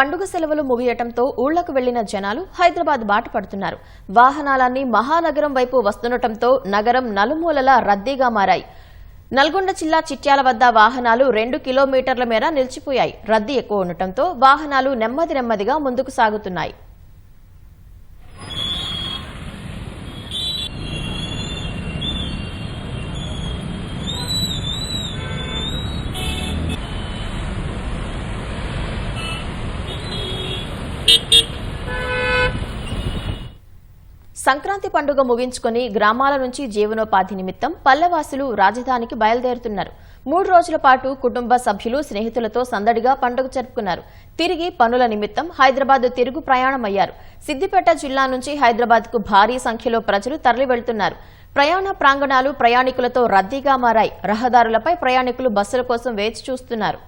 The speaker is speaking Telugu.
పండుగ సెలవులు ముగియటంతో ఊళ్ళకు వెళ్ళిన జనాలు హైదరాబాద్ బాట పడుతున్నారు. వాహనాలన్నీ మహానగరం వైపు వస్తుండటంతో నగరం నలుమూలలా రద్దీగా మారాయి. నల్గొండ జిల్లా చిట్యాల వద్ద వాహనాలు రెండు కిలోమీటర్ల మేర నిలిచిపోయాయి. రద్దీ ఎక్కువ ఉండటంతో వాహనాలు నెమ్మది నెమ్మదిగా ముందుకు సాగుతున్నాయి. సంక్రాంతి పండుగ ముగించుకొని గ్రామాల నుంచి జీవనోపాధి నిమిత్తం పల్లెవాసులు రాజధానికి బయలుదేరుతున్నారు. మూడు రోజుల పాటు కుటుంబ సభ్యులు స్నేహితులతో సందడిగా పండుగ జరుపుకున్నారు. తిరిగి పనుల నిమిత్తం హైదరాబాద్ తిరుగు ప్రయాణమయ్యారు. సిద్దిపేట జిల్లా నుంచి హైదరాబాద్కు భారీ సంఖ్యలో ప్రజలు తరలి వెళ్తున్నారు ప్రయాణ ప్రాంగణాలు ప్రయాణికులతో రద్దీగా మారాయి. రహదారులపై ప్రయాణికులు బస్సుల కోసం వేచి చూస్తున్నారు.